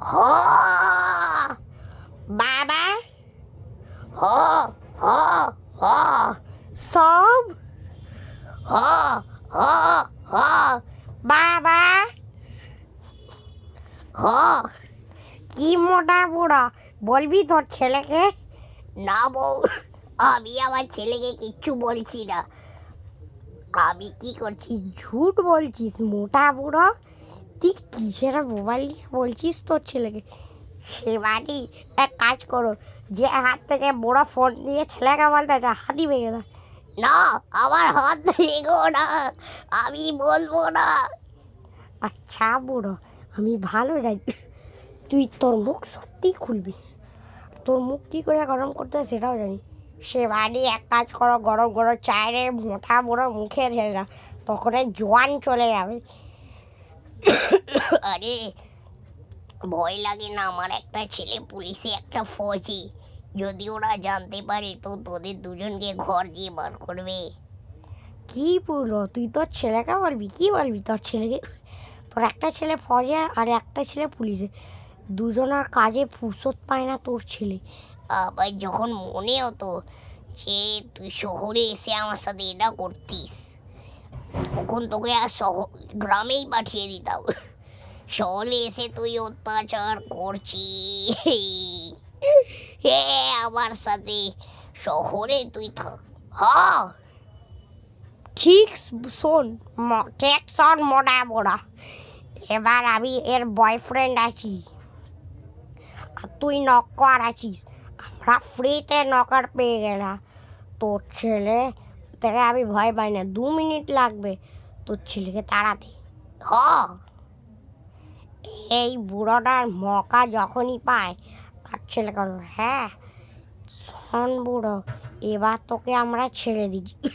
হ, বাবা। হ হ হ। সব? হ হ হ। বাবা। হ, কি মোটা বুড়া? বলবি তোর ছেলেকে? না বউ, আমি আমার ছেলেকে কিচ্ছু বলছি না। আমি কি করছি? ঝুট বলছিস, মোটা বুড়ো। তুই কিসের মোবাইল নিয়ে বলছিস তোর ছেলেকে? সে বাড়ি এক কাজ করো যে হাত থেকে বুড়ো ফোন দিয়ে ছেলেকে বলতে চা হাতি ভেঙে দেয় না আমার হাত ভেঙো না আমি বলব না। আচ্ছা বুড়ো আমি ভালো জানি। তুই তোর মুখ সত্যি খুলবি। তোর মুখ কী করে গরম করতে হয় সেটাও জানি। সে বাড়ি এক কাজ করো গরম গরম চায়ের মোটা বুড়ো মুখে ঢেলে দাও তখন জোয়ান চলে যাবে। আরে ভয় লাগে না আমার একটা ছেলে পুলিশে একটা ফৌজি। যদি ওরা জানতে পারে তো তোদের দুজনকে ঘর দিয়ে বার করবে। কি পুরো তুই তোর ছেলেকে বলবি কি বলবি তোর ছেলেকে? তোর একটা ছেলে ফৌজে আর একটা ছেলে পুলিশে। দুজনের কাজে ফুরসত পায় না তোর ছেলে। আবার যখন মনে হতো যে তুই শহরে এসে আমার সাথে এটা করতিস। তখন তোকে আর শহর গ্রামেই পাঠিয়ে দিতাম। শহরে এসে তুই অত্যাচার করছিস। হে আমার সাথে শহরে তুই থাক হ্যাঁ ঠিক শোন ঠিক শোন মোটা মোড়া এবার আমি এর বয়ফ্রেন্ড আছি। আর তুই নকর আছিস। আমরা ফ্রিতে নকর পেয়ে গেলাম। তোর ছেলে থেকে আমি ভয় পাই না, দু মিনিট লাগবে তোর ছেলেকে তাড়াতে। হ এই বুড়োটার মকা যখনই পায়, তার ছেলে বলল হ্যাঁ শোন বুড়ো, এবার তোকে আমরা ছেড়ে দিচ্ছি।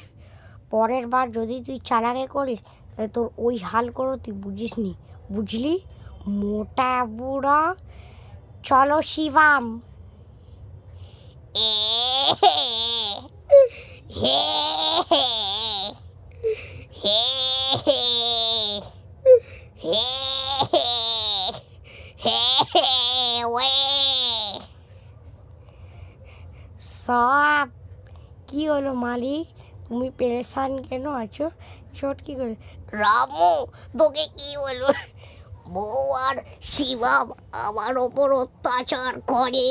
পরের বার যদি তুই চালাকে করিস, তাহলে তোর ওই হাল করো, তুই বুঝিস নি? বুঝলি? মোটা বুড়ো, চলো শিবাম। এ সব কি হলো মালিক তুমি পেরেশান কেন আছো ছোট কি করে রামু তোকে কি বলব বউ আর শিবাম আমার ওপর অত্যাচার করে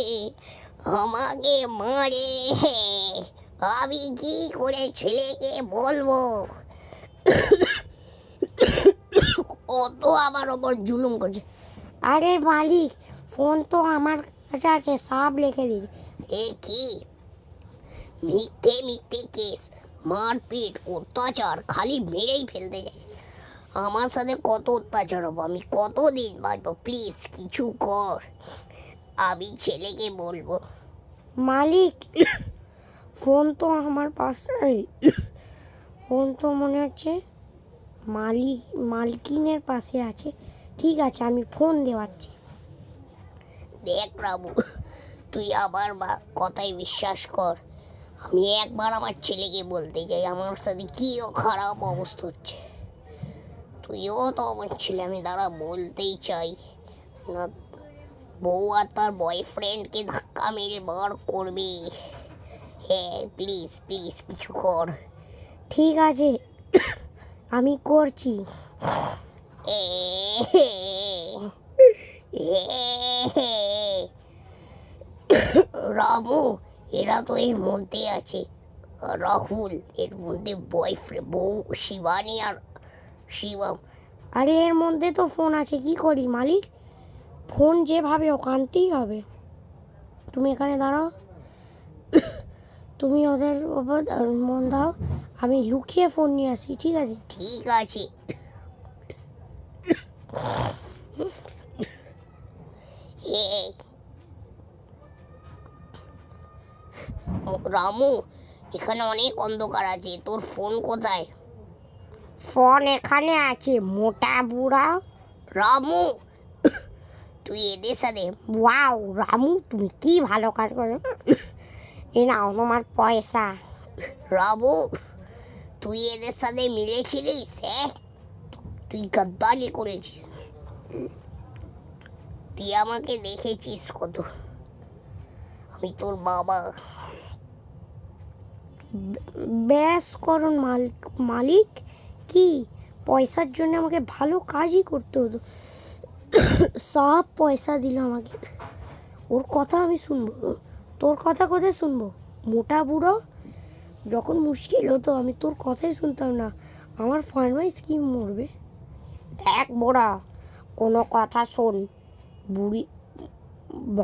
আমাকে মারে আমি কি করে ছেলেকে বলব? কত আমার ওপর জুলুম করছে। আরে মালিক ফোন তো আমার কাছে আছে সব লিখে দিই এ কি? মিথ্যে মিথ্যে কেস মারপিট অত্যাচার খালি মেরেই ফেলতে যাই আমার সাথে কত অত্যাচার হব? আমি কতদিন বাঁচবো? প্লিজ কিছু কর। আমি ছেলেকে বলব। মালিক ফোন তো আমার পাশে ফোন তো মনে হচ্ছে মালিক, মালকিনের পাশে আছে। ঠিক আছে, আমি ফোন দেওয়াচ্ছি। দেখ রাবু তুই আবার বা কথায় বিশ্বাস কর। আমি একবার আমার ছেলেকে বলতে চাই আমার সাথে কী খারাপ অবস্থা হচ্ছে। তুইও তো আমার ছেলে, আমি তারা বলতেই চাই। না, বউ আর তার বয়ফ্রেন্ডকে ধাক্কা মেরে বার করবে। হ্যাঁ প্লিজ প্লিজ কিছু কর। ঠিক আছে, আমি করছি। রামু, এরা তো এর মধ্যে আছে। রাহুল, এর মধ্যে বয়ফ্রেন্ড বউ, শিবানী আর শিবম। আরে, এর মধ্যে তো ফোন আছে, কি করি মালিক? ফোন যেভাবে ওখানতেই হবে। তুমি এখানে দাঁড়াও। তুমি ওদের ওপর মন দাও। আমি লুকিয়ে ফোন নিয়ে আসি ঠিক আছে? ঠিক আছে। রামু এখানে অনেক অন্ধকার আছে। তোর ফোন কোথায়? ফোন এখানে আছে মোটা বুড়া। রামু তুই এদের সাথে ওয়াও রামু তুমি কি ভালো কাজ করো এ নাও তোমার পয়সা। রামু তুই এদের সাথে মিলেছিলিস হ্যাঁ তুই গাদ্দারি করেছিস। তুই আমাকে দেখেছিস কত। আমি তোর বাবা। ব্যাস করুন মালিক মালিক। কি? পয়সার জন্য আমাকে ভালো কাজই করতে হতো। সব পয়সা দিল আমাকে। ওর কথা আমি শুনব। তোর কথা কোথায় শুনব? মোটা বুড়ো? যখন মুশকিল হতো, আমি তোর কথাই শুনতাম না। আমার ফরমাইশ কি মরবে? দেখ বোড়া, কোনো কথা শোন। বুড়ি,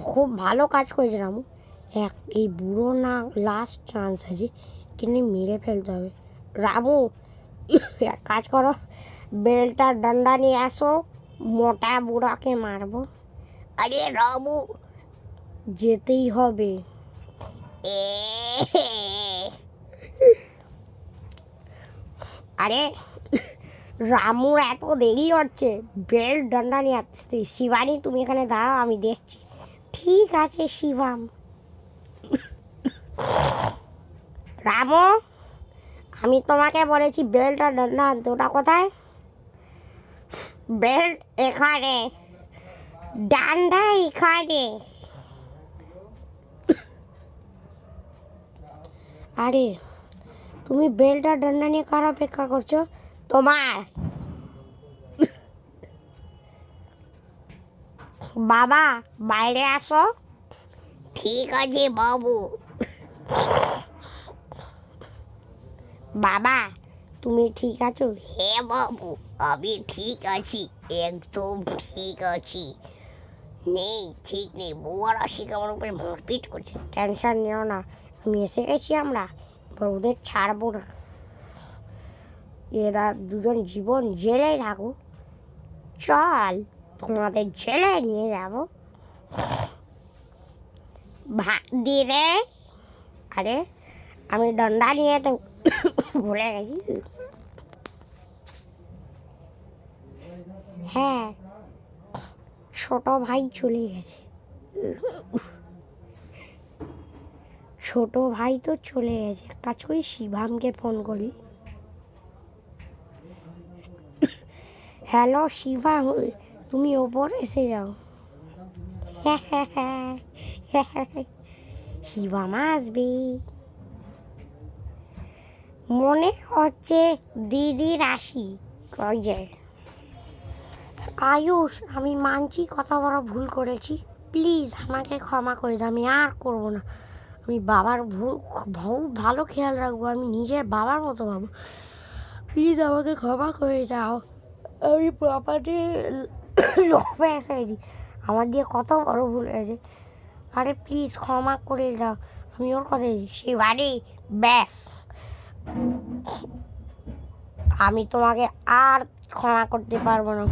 খুব ভালো কাজ করেছে রামু। এক, এই বুড়ো না লাস্ট চান্স আছে, কিনে মেরে ফেলতে হবে। রামু, এক কাজ করো বেলটার ডান্ডা নিয়ে আসো, মোটা বুড়াকে মারবো। আরে রামু যেতেই হবে। আরে, রামুর এত দেরি হচ্ছে। বেল্ট ডান্ডা নিয়ে আসতে শিবানী, তুমি এখানে দাঁড়াও, আমি দেখছি। ঠিক আছে, শিবাম। রামু, আমি তোমাকে বলেছি বেল্ট আর ডান্ডা আনতে। ওটা কোথায়? বেল্ট এখানে। ডান্ডা এখানে। আরে, তুমি বেল্ট ডান্ডা নিয়ে কার অপেক্ষা করছ? তোমার। বাবা, বাইরে আসো। ঠিক আছে, বাবু। বাবা, তুমি ঠিক আছো? হ্যাঁ বাবু, আমি ঠিক আছি, একদম ঠিক আছি। নেই, ঠিক নেই। বউ আর আশিক আমার উপরে মারপিট করছে। টেনশন নিও না। এসে গেছি আমরা। এবার ওদের ছাড়বো না। এরা দুজন জীবন জেলেই থাকুক। চল, তোমাদের জেলে নিয়ে যাব। ভা দিলে আরে, আমি ডন্ডা নিয়ে তো ভুলে গেছি। হ্যাঁ ছোট ভাই চলে গেছে। ছোট ভাই তো চলে গেছে। কাজ করি শিবামকে ফোন করি হ্যালো শিবাম তুমি ওপর এসে যাও। শিবাম আসবে। মনে হচ্ছে দিদি রাশি। যে। আয়ুষ, আমি মানছি কথা বড় ভুল করেছি। প্লিজ আমাকে ক্ষমা করে দাও, আমি আর করব না। আমি বাবার ভুল ভালো খেয়াল রাখব, আমি নিজের বাবার মতো ভাবো। প্লিজ আমাকে ক্ষমা করে দাও। আমি প্রপার্টি লোভে এসেছি। আমার দিয়ে কত বড় ভুল হয়েছে। আরে প্লিজ ক্ষমা করে দাও। আমি ওর কথা শিবানী, ব্যাস। আমি তোমাকে আর ক্ষমা করতে পারব না।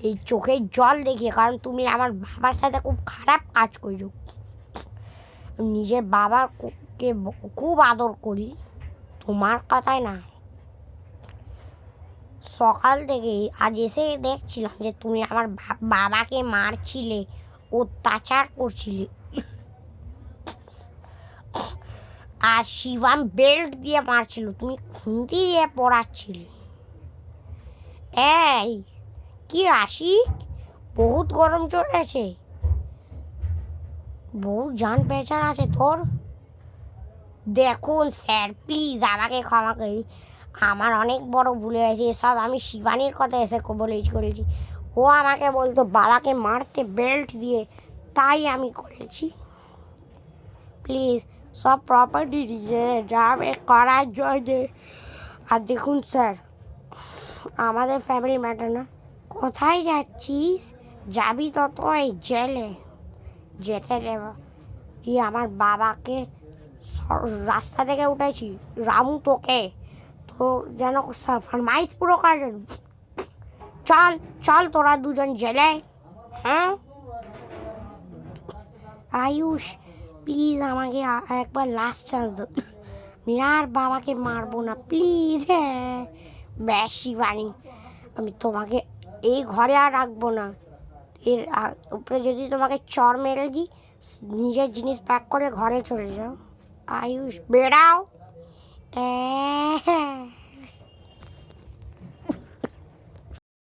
এই চোখের জল দেখিয়ে, কারণ তুমি আমার বাবার সাথে খুব খারাপ কাজ করছ। নিজের বাবার কু- কে খুব আদর করি, তোমার কথাই না। সকাল থেকে আজ এসে দেখছিলাম যে তুমি আমার বাবাকে মারছিলে, অত্যাচার করছিলে। আর শিবাম বেল্ট দিয়ে মারছিল, তুমি খুন্তি দিয়ে পড়াচ্ছিলে। এই, কি আশিক বহুত গরম চলেছে। বহুত জান পেঁচান আছে তোর? দেখুন স্যার প্লিজ আমাকে ক্ষমা করি আমার অনেক বড় ভুল হয়েছে, এসব আমি শিবানীর কথা এসে বলে করেছি। ও আমাকে বলতো, বাবাকে মারতে বেল্ট দিয়ে, তাই আমি করেছি। প্লিজ সব প্রপার্টি যাবে, করার জন্য। আর দেখুন স্যার, আমাদের ফ্যামিলি ম্যাটার না। কোথায় যাচ্ছিস? যাবি তো তুই জেলে। যেতে দেব। তুই আমার বাবাকে রাস্তা থেকে উঠেছি। রামু তোকে তো যেন ফরমাইশ পুরো করেন চল চল তোরা দুজন জেলে। হ্যাঁ? আয়ুষ প্লিজ আমাকে একবার লাস্ট চান্স দাও আমি আর বাবাকে মারবো না প্লিজ হ্যাঁ। ব্যাস শিবানী আমি তোমাকে এই ঘরে আর রাখব না। এর উপরে যদি তোমাকে চর মেরে দিই নিজের জিনিস প্যাক করে ঘরে চলে যাও। আয়ুষ, বেড়াও।